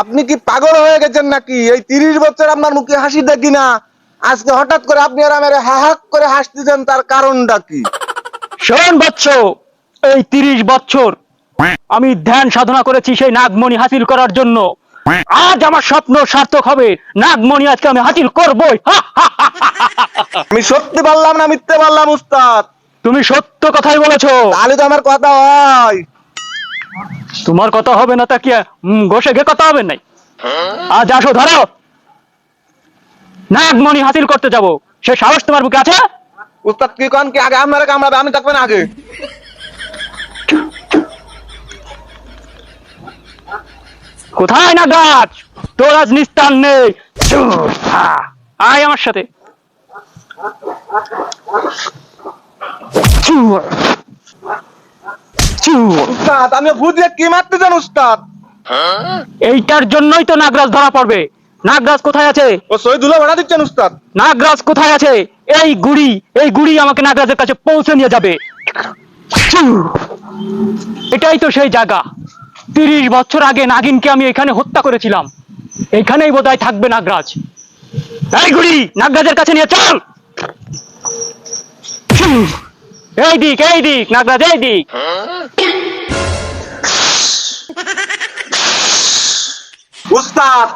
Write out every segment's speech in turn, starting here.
আপনি কি পাগল হয়ে গেছেন নাকি? এই তিরিশ বছর আপনার মুখে হাসি দেখি না। আজকে হঠাৎ করে আপনি আর আমার হাহাক করে হাসতেছেন তার কারণটা কি? শোন বৎস এই তিরিশ বছর আমি ধ্যান সাধনা করেছি সেই নাগমণি হাসিল করার জন্য। আজ আমার স্বপ্ন সার্থক হবে। নাগমণি আজকে আমি হাসিল করবই। আমি সত্যি পারলাম না মিথ্যে পারলাম উস্তাদ? তুমি সত্য কথাই বলেছ। তাহলে তো আমার কথা হয়। তোমার কথা হবে না তা কি বসে গে কথা হবে নাই। আজ আসো ধরো। নাগমণি হাসিল করতে যাব। সে সাহস তোমার বুকে আছে? উস্তাদ কি কন কি আগে আপনারা কামড়াবে আমি না আগে। কোথায় না গাছ? তোর আজ নিস্তার নেই। আয় আমার সাথে। উস্তাদ আমি বুঝলে কি মারতেছেন উস্তাদ? এইটার জন্যই তো নাগরাজ ধরা পড়বে। নাগরাজ কোথায় আছে? ও শহীদুল্লাহ ভাড়া দিচ্ছেন উস্তাদ। নাগরাজ কোথায় আছে? এই গুড়ি এই গুড়ি আমাকে নাগরাজের কাছে পৌঁছে নিয়ে যাবে। এটাই তো সেই জায়গা। তিরিশ বছর আগে নাগিনকে আমি এখানে হত্যা করেছিলাম। এখানেই বোধহয় থাকবে নাগরাজ। এই গুড়ি নাগরাজের কাছে নিয়ে চল। এই দিক এই দিক নাগরাজ এই দিক। উস্তাদ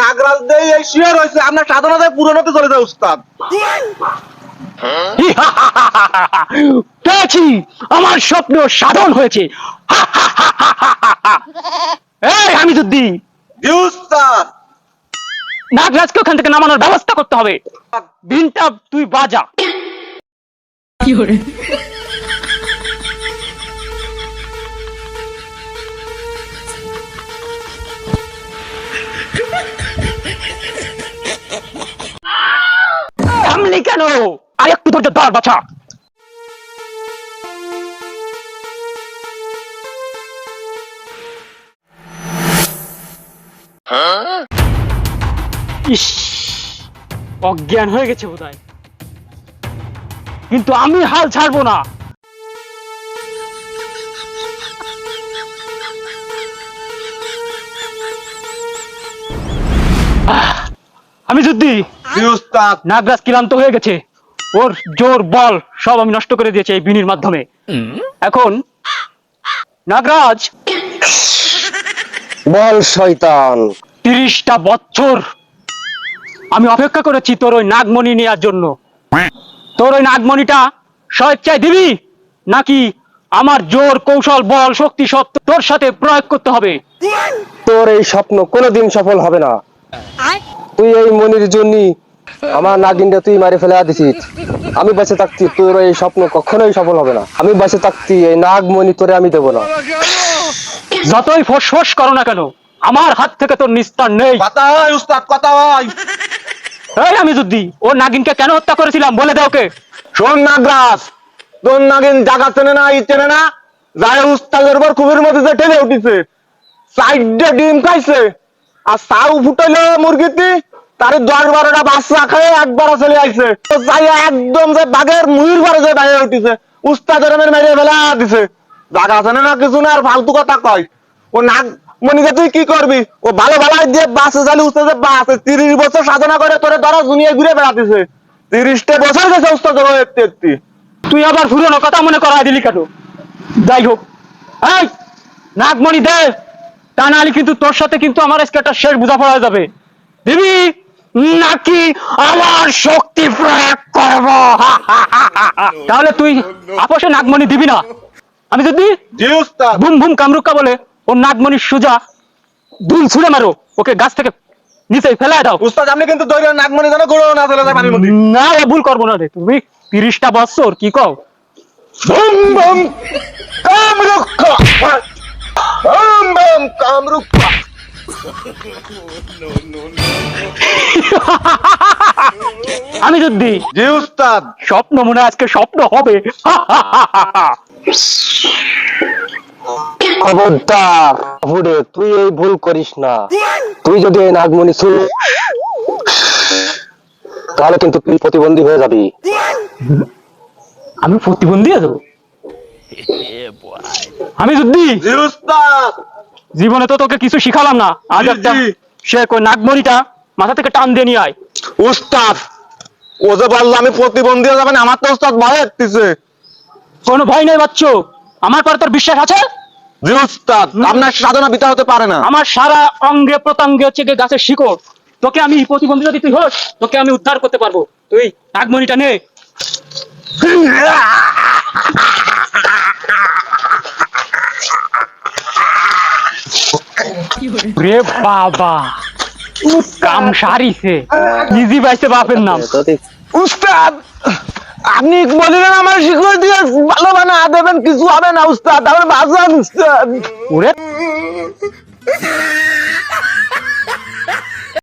নাগরাজ দেই এই শিওর হয়েছে আপনার সাধনাতে পুরনোতে চলে যায় উস্তাদ। পেয়েছি আমার স্বপ্ন সাধন হয়েছে। এই জি উস্তাদ। নাগরাজকে ওখান থেকে নামানোর ব্যবস্থা করতে হবে। দিনটা তুই বাজা। থামলি আর একটু ধৈর্য ধর বাছা। ইস অজ্ঞান হয়ে গেছে বোধহয়। কিন্তু আমি হাল ছাড়বো না। আমি যদি নাগরাজ ক্লান্ত হয়ে গেছে ওর জোর বল সব আমি নষ্ট করে দিয়েছি এই বিনির মাধ্যমে। এখন নাগরাজ বল শয়তান। তিরিশটা বছর আমি অপেক্ষা করেছি তোর ওই নাগমণি নেওয়ার জন্য। তোর ওই নাগমণিটা স্বেচ্ছায় দিবি? নাকি আমার জোর কৌশল বল শক্তি সব তোর সাথে প্রয়োগ করতে হবে? তোর এই স্বপ্ন কোনোদিন সফল হবে না। তুই এই মনির জন্য আমার নাগিনটা তুই মারি ফেলে দিছিস আমি বেঁচে থাকতি তোর এই স্বপ্ন কখনোই সফল হবে না। আমি বেঁচে থাকতি এই নাগ মনি তোরে আমি দেবো না। যতই ফোস করো না কেন আমার হাত থেকে তোর নিস্তার নেই। কথা হয় উস্তাদ কথা হয়। এই আমি যুদ্ধি ওর নাগিনকে কেন হত্যা করেছিলাম বলে দাও ওকে। শোন নাগরাজ তোর নাগিন জাগা চেনে না ই চেনে না যায় উস্তাদের উপর কুবির মধ্যে যে ঠেলে উঠিছে সাইডে ডিম খাইছে আর সাউ ফুটাইলে মুরগিটি তার দশ বারোটা বাচ্চা খায় একবার চলে আইছে। তো যাই একদম যে বাঘের মুহির বারে যে বাইরে উঠিছে উস্তাদের মেরে মেরে ফেলা দিছে। জাগা চেনে না কিছু না, আর ফালতু কথা কয়। ও নাগ মনিকে তুই কি করবি? ও ভালো ভালো দিয়ে বাসে চালি উস্তাদের বাসে তিরিশ বছর সাধনা করে তোরে ধরা দুনিয়া ঘুরে বেড়াতেছে। তিরিশটা বছর গেছে উস্তাদের একটি একটি তুই আবার পুরনো কথা মনে করাই দিলি কেন? যাই হোক। এই, নাগমণি দে তা নাহলে কিন্তু তোর সাথে কিন্তু আমার আজকে একটা শেষ বোঝাপড়া হয়ে যাবে। দিবি? নাকি আমার শক্তি প্রয়োগ করব? তাহলে তুই আপোষে নাগমণি দিবি না। আমি যদি বুম বুম কামরুক্কা বলে ও নাগমণি সুজা দুল ছুঁড়ে মারো ওকে গাছ থেকে নিচে ফেলায় দাও। উস্তাদ আপনি কিন্তু দৈর নাগমণি যেন গুঁড়ো না চলে যায় পানির মধ্যে না ভুল করব না রে। তুমি তিরিশটা বছর কি কও? বুম ভুম কামরুক্কা বুম ভুম কামরুক্কা আমি যদি জি উস্তাদ। স্বপ্ন মনে আজকে স্বপ্ন হবে। খবরদার তুই এই ভুল করিস না। তুই যদি এই নাগমণি শুন তাহলে কিন্তু তুই প্রতিবন্ধী হয়ে যাবি। আমি প্রতিবন্ধী দেবো আমি উস্তাদ। জীবনে তো তোকে কিছু শিখালাম না। আজ একটা সে নাগমণিটা মাথা থেকে টান দিয়ে নিয়ে আয়। উস্তাদ ও যে বলল আমি প্রতিবন্ধী হয়ে যাবেন আমার তো উস্তাদ ভয় হচ্ছে কোনো ভয় নেই বাচ্চু। আমার পরে তোর বিশ্বাস আছে? জি উস্তাদ আপনার সাধনা বিতা হতে পারে না। আমার সারা অঙ্গে প্রত্যঙ্গে হচ্ছে গিয়ে গাছের শিকড়। তোকে আমি প্রতিবন্ধী যদি তুই হোস তোকে আমি উদ্ধার করতে পারব। তুই নাগমণিটা নে। রে বাবা। কাম সারিছে। নিজি পাইছে বাপের নাম। উস্তাদ আপনি বলিলেন আমার শিখর দিয়ে ভালো বানা দেবেন কিছু হবে না উস্তাদ। আমার বাজান উস্তাদ। ওরে।